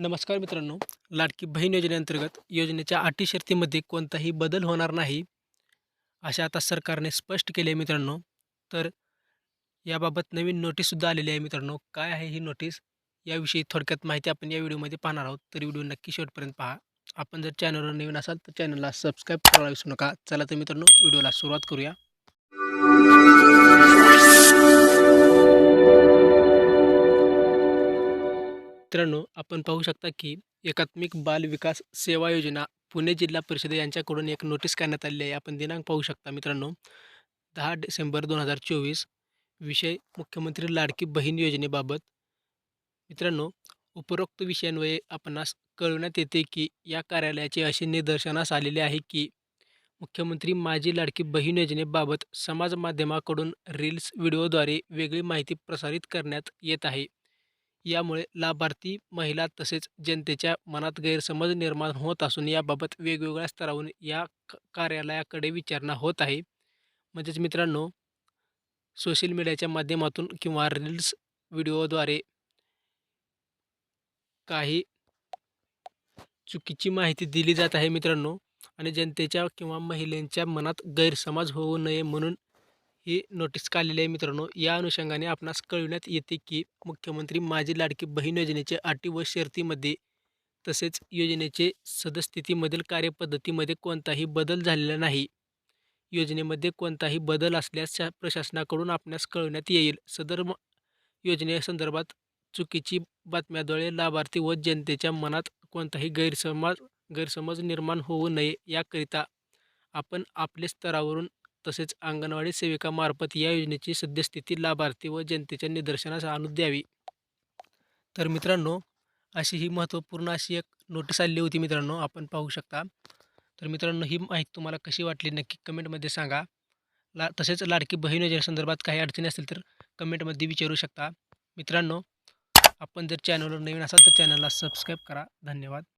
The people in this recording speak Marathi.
नमस्कार मित्रांनो. लाडकी बहीण योजनेअंतर्गत योजनेच्या अटी शर्तीमध्ये कोणताही बदल होणार नाही अशा आता सरकारने स्पष्ट केले आहे मित्रांनो. तर याबाबत नवीन नोटीससुद्धा आलेली आहे मित्रांनो. काय आहे ही नोटीस? याविषयी थोडक्यात माहिती आपण या व्हिडिओमध्ये पाहणार आहोत. तर व्हिडिओ नक्की शेवटपर्यंत पहा. आपण जर चॅनलवर नवीन असाल तर चॅनलला सबस्क्राईब करायला विसरू नका. चला तर मित्रांनो व्हिडिओला सुरुवात करूया. मित्रांनो आपण पाहू शकता की एकात्मिक बाल विकास सेवा योजना पुणे जिल्हा परिषद यांच्याकडून एक नोटीस काढण्यात आली आहे. आपण दिनांक पाहू शकता मित्रांनो दहा डिसेंबर दोन हजार चोवीस विषय मुख्यमंत्री लाडकी बहीण योजनेबाबत. मित्रांनो उपरोक्त विषयान्वये आपणास कळवण्यात येते की या कार्यालयाचे असे निदर्शनास आलेले आहे की मुख्यमंत्री माझी लाडकी बहीण योजनेबाबत समाज माध्यमाकडून रील्स व्हिडिओद्वारे वेगळी माहिती प्रसारित करण्यात येत आहे. यामुळे लाभार्थी महिला तसेच जनतेच्या मनात गैरसमज निर्माण होत असून याबाबत वेगवेगळ्या स्तरावरून या क कार्यालयाकडे विचारणा होत आहे. म्हणजेच मित्रांनो सोशल मीडियाच्या माध्यमातून किंवा रील्स व्हिडिओद्वारे काही चुकीची माहिती दिली जात आहे मित्रांनो. आणि जनतेच्या किंवा महिलांच्या मनात गैरसमज होऊ नये म्हणून ही नोटीस काढलेली आहे मित्रांनो. या अनुषंगाने आपणास कळविण्यात येते की मुख्यमंत्री माझी लाडकी बहीण योजनेचे अटी व शर्तीमध्ये तसेच योजनेचे सदस्थितीमधील कार्यपद्धतीमध्ये कोणताही बदल झालेला नाही. योजनेमध्ये कोणताही बदल असल्यास शा प्रशासनाकडून आपणास कळविण्यात येईल. सदर म योजनेसंदर्भात चुकीची बातम्याद्वारे लाभार्थी व जनतेच्या मनात कोणताही गैरसमज गैरसमज निर्माण होऊ नये याकरिता आपण आपल्या स्तरावरून तसेच अंगणवाडी सेविकामार्फत या योजनेची सद्यस्थिती लाभार्थी व जनतेच्या निदर्शनास आणून द्यावी. तर मित्रांनो अशी ही महत्त्वपूर्ण अशी एक नोटीस आलेली होती मित्रांनो आपण पाहू शकता. तर मित्रांनो ही माहिती तुम्हाला कशी वाटली नक्की कमेंटमध्ये सांगा. ला तसेच लाडकी बहीण योजनेसंदर्भात काही अडचणी असतील तर कमेंटमध्ये विचारू शकता. मित्रांनो आपण जर चॅनलवर नवीन असाल तर चॅनलला सबस्क्राईब करा. धन्यवाद.